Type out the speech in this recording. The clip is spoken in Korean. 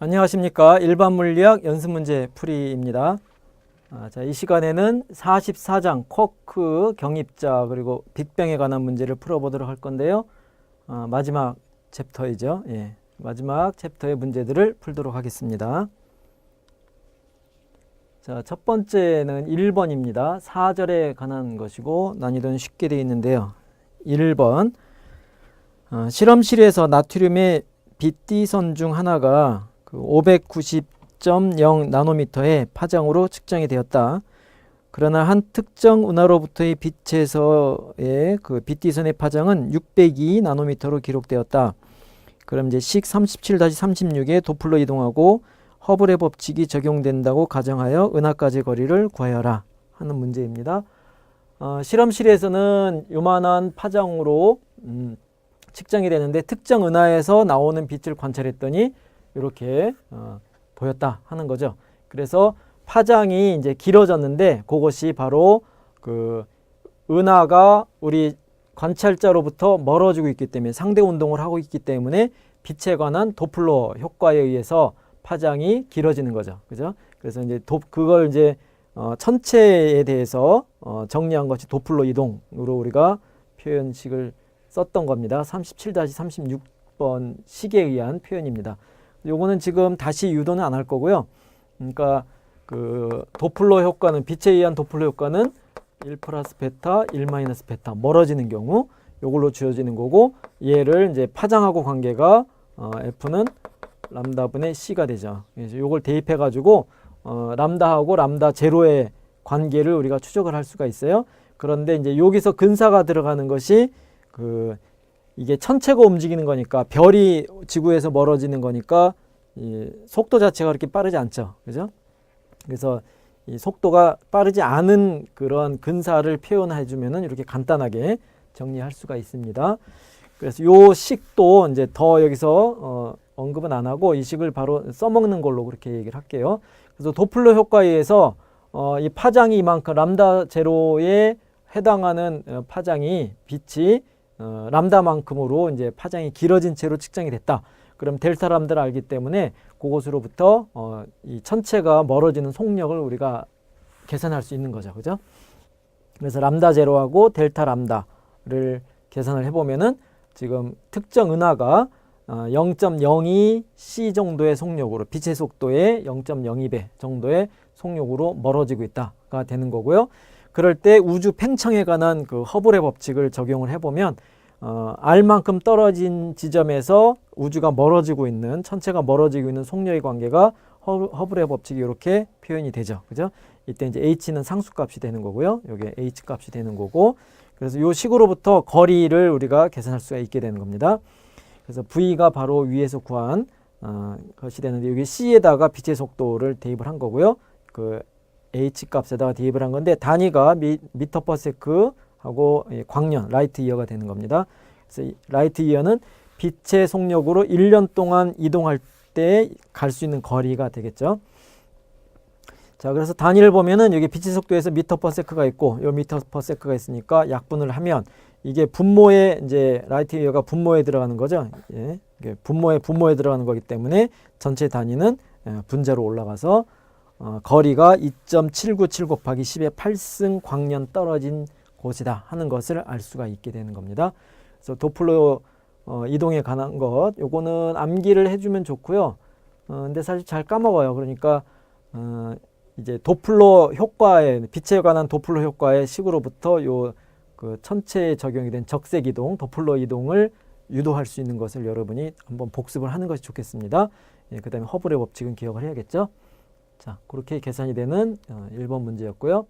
안녕하십니까. 일반 물리학 연습 문제 풀이입니다. 아, 자, 이 시간에는 44장 쿼크 경입자 그리고 빅뱅에 관한 문제를 풀어보도록 할 건데요. 아, 마지막 챕터이죠. 예, 마지막 챕터의 문제들을 풀도록 하겠습니다. 자, 첫 번째는 1번입니다. 4절에 관한 것이고 난이도는 쉽게 되어 있는데요. 1번 어, 실험실에서 나트륨의 빗디선 중 하나가 그 590.0 나노미터의 파장으로 측정이 되었다. 그러나 한 특정 은하로부터의 빛에서의 그 빗디선의 파장은 602 나노미터로 기록되었다. 그럼 이제 식 37-36에 도플러 이동하고 허블의 법칙이 적용된다고 가정하여 은하까지 거리를 구하여라 하는 문제입니다. 어, 실험실에서는 요만한 파장으로 음, 측정이 되는데 특정 은하에서 나오는 빛을 관찰했더니 이렇게 어, 보였다 하는 거죠. 그래서 파장이 이제 길어졌는데 그것이 바로 그 은하가 우리 관찰자로부터 멀어지고 있기 때문에 상대 운동을 하고 있기 때문에 빛에 관한 도플러 효과에 의해서 파장이 길어지는 거죠. 그죠? 그래서 이제 도, 그걸 이제 어, 천체에 대해서 어, 정리한 것이 도플러 이동으로 우리가 표현식을 썼던 겁니다. 37-36번 식에 의한 표현입니다. 요거는 지금 다시 유도는 안 할 거고요. 그러니까 그 도플러 효과는 빛에 의한 도플러 효과는 1 플러스 베타, 1 마이너스 베타 멀어지는 경우 요걸로 주어지는 거고 얘를 이제 파장하고 관계가 어, F는 람다 분의 C가 되죠. 그래서 요걸 대입해 가지고 어, 람다하고 람다 제로의 관계를 우리가 추적을 할 수가 있어요. 그런데 이제 여기서 근사가 들어가는 것이 그 이게 천체가 움직이는 거니까 별이 지구에서 멀어지는 거니까 이 속도 자체가 그렇게 빠르지 않죠. 그죠? 그래서 이 속도가 빠르지 않은 그런 근사를 표현해 주면은 이렇게 간단하게 정리할 수가 있습니다. 그래서 요 식도 이제 더 여기서 어 언급은 안 하고 이 식을 바로 써먹는 걸로 그렇게 얘기를 할게요. 그래서 도플러 효과에 의해서 어, 이 파장이 이만큼 람다 제로에 해당하는 어, 파장이 빛이 어, 람다만큼으로 이제 파장이 길어진 채로 측정이 됐다. 그럼 델타 람다를 알기 때문에 그곳으로부터 어, 이 천체가 멀어지는 속력을 우리가 계산할 수 있는 거죠. 그죠? 그래서 람다 제로하고 델타 람다를 계산을 해보면은 지금 특정 은하가 어, 0.02 c 정도의 속력으로 빛의 속도의 0.02배 정도의 속력으로 멀어지고 있다가 되는 거고요. 그럴 때 우주 팽창에 관한 그 허블의 법칙을 적용을 해보면 어, R만큼 떨어진 지점에서 우주가 멀어지고 있는 천체가 멀어지고 있는 속력의 관계가 허, 허블의 법칙이 이렇게 표현이 되죠. 그죠? 이때 이제 h는 상수값이 되는 거고요. 여기 h 값이 되는 거고 그래서 이 식으로부터 거리를 우리가 계산할 수가 있게 되는 겁니다. 그래서 v가 바로 위에서 구한 어, 것이 되는데 여기 c에다가 빛의 속도를 대입을 한 거고요. 그 h 값에다가 대입을 한 건데 단위가 미, 미터 퍼 세크 하고 예, 광년 라이트 이어가 되는 겁니다. 그래서 이 라이트 이어는 빛의 속력으로 1년 동안 이동할 때 갈 수 있는 거리가 되겠죠. 자, 그래서 단위를 보면은 여기 빛의 속도에서 미터 퍼 세크가 있고 요 미터 퍼 세크가 있으니까 약분을 하면 이게 분모에 이제 라이트 이어가 분모에 들어가는 거죠. 예. 분모에 분모에 들어가는 거기 때문에 전체 단위는 예, 분자로 올라가서 어, 거리가 2.797 곱하기 10의 8승 광년 떨어진 곳이다 하는 것을 알 수가 있게 되는 겁니다. 그래서 도플러 어, 이동에 관한 것 요거는 암기를 해주면 좋고요. 어, 근데 사실 잘 까먹어요. 그러니까 어, 이제 도플러 효과에 빛에 관한 도플러 효과의 식으로부터 요 그 천체에 적용이 된 적색 이동, 도플러 이동을 유도할 수 있는 것을 여러분이 한번 복습을 하는 것이 좋겠습니다. 예, 그다음에 허블의 법칙은 기억을 해야겠죠. 자, 그렇게 계산이 되는 어, 1번 문제였고요.